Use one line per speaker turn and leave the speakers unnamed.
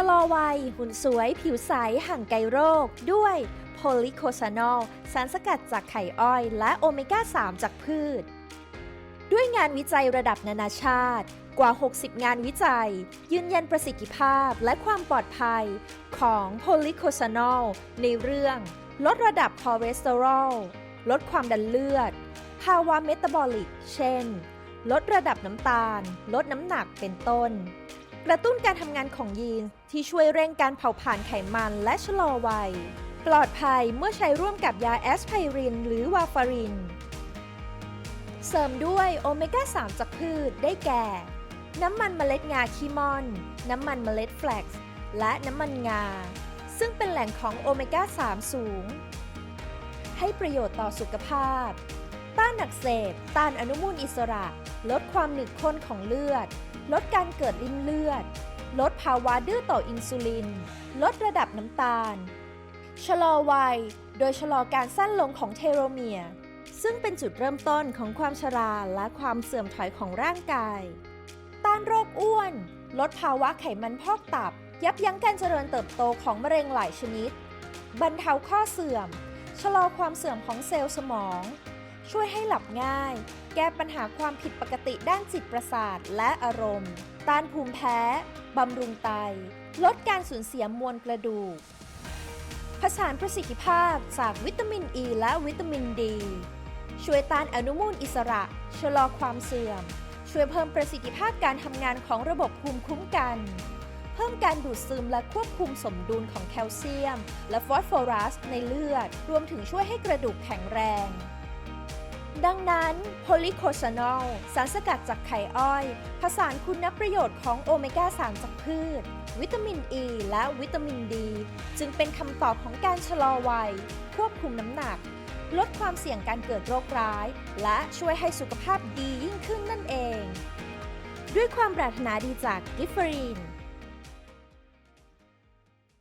ะลอวัย หุ่นสวย ผิวใส ห่างไกลโรค ด้วยโพลิโคซานอล สารสกัดจากไข่อ้อย และโอเมก้า 3 จากพืช ด้วยงานวิจัยระดับนานาชาติกว่า 60 งานวิจัย ยืนยันประสิทธิภาพและความปลอดภัยของโพลิโคซานอลในเรื่อง ลดระดับคอเลสเตอรอล ลดความดันเลือด ภาวะเมตาบอลิก เช่น ลดระดับน้ำตาล ลดน้ำหนักเป็นต้น กระตุ้นการทำงานของยีนที่ช่วยเร่งการเผาผลาญไขมันและชะลอวัย ปลอดภัยเมื่อใช้ร่วมกับยาแอสไพริน หรือวาฟาริน เสริมด้วยโอเมก้า 3 จากพืชได้แก่ น้ำมันเมล็ดงาคีมอน น้ำมันเมล็ดแฟลกซ์และน้ำมันงา ซึ่งเป็นแหล่งของโอเมก้า 3 สูง ให้ประโยชน์ต่อสุขภาพ ต้านอักเสบ ต้านอนุมูลอิสระ ลดความหนืดข้นของเลือด ลดการเกิดริ่มเลือด ลดภาวะดื้อต่ออินซูลิน ลดระดับน้ำตาล ชะลอวัย โดยชะลอการสั้นลงของเทโลเมียร์ซึ่งเป็นจุดเริ่มต้นของความชราและความเสื่อมถอยของร่างกาย ต้านโรคอ้วน ลดภาวะไขมันพอกตับ ยับยั้งการเจริญเติบโตของมะเร็งหลายชนิด บรรเทาข้อเสื่อม ชะลอความเสื่อมของเซลล์สมอง ช่วยให้หลับง่าย แก้ปัญหาความผิดปกติด้านจิตประสาทและอารมณ์ ต้านภูมิแพ้ บำรุงไต ลดการสูญเสียมวลกระดูก ผสานประสิทธิภาพจากวิตามินอ e ีและวิตามินดี ช่วยต้านอนุมูลอิสระ ชะลอความเสื่อม ช่วยเพิ่มประสิทธิภาพการทำงานของระบบภูมิคุ้มกัน เพิ่มการดูดซึมและควบคุมสมดุลของแคลเซียม และฟอสฟอรัสในเลือด รวมถึงช่วยให้กระดูกแข็งแรง ดังนั้นโพลิโคซานอลสารสกัดจากไข่อ้อยผสานคุณประโยชน์ของโอเมก้า 3 จากพืช วิตามินอ e ีและวิตามินดี จึงเป็นคำตอบของการชะลอวัย ควบคุมน้ำหนัก ลดความเสี่ยงการเกิดโรคร้าย และช่วยให้สุขภาพดียิ่งขึ้นนั่นเอง ด้วยความปรารถนาดีจากกิฟฟรีน